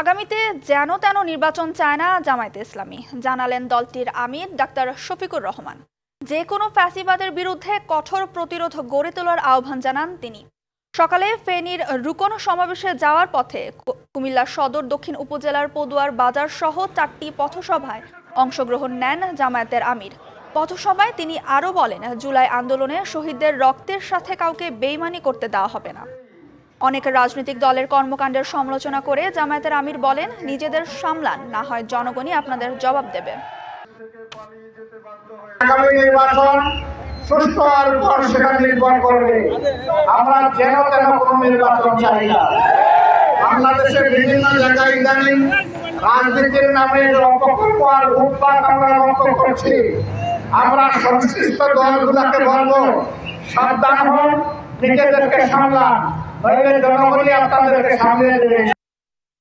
আগামীতে যেন তেন নির্বাচন চায় না জামায়াতে ইসলামী। জানালেন দলটির আমির ডাক্তার শফিকুর রহমান। যে কোনো ফ্যাসিবাদের বিরুদ্ধে কঠোর প্রতিরোধ গড়ে তোলার আহ্বান জানান তিনি। সকালে ফেনীর রুকন সমাবেশে যাওয়ার পথে কুমিল্লা সদর দক্ষিণ উপজেলার পদুয়ার বাজার সহ চারটি পথসভায় অংশগ্রহণ নেন জামায়াতের আমির। পথসভায় তিনি আরও বলেন, জুলাই আন্দোলনে শহীদদের রক্তের সাথে কাউকে বেইমানি করতে দেওয়া হবে না। অনেক রাজনৈতিক দলের কর্মকাণ্ডের সমালোচনা করে জামায়াতের আমির বলেন, নিজেদের সামলান, না হয় জনগণই আপনাদের জবাব দেবে। নির্বাচন সুস্থ আর করবে। আমরা যেন তেন কোনো নির্বাচন চাই না। বাংলাদেশের বিভিন্ন জায়গায় ইদানিং রাজনীতির নামে আর উৎপাদ আমরা করছি, আমরা সংশ্লিষ্ট দলগুলোকে বলব, সাবধান হন, নিজেদেরকে সামলান। জনগণই আপনাদেরকে সামনে দেবে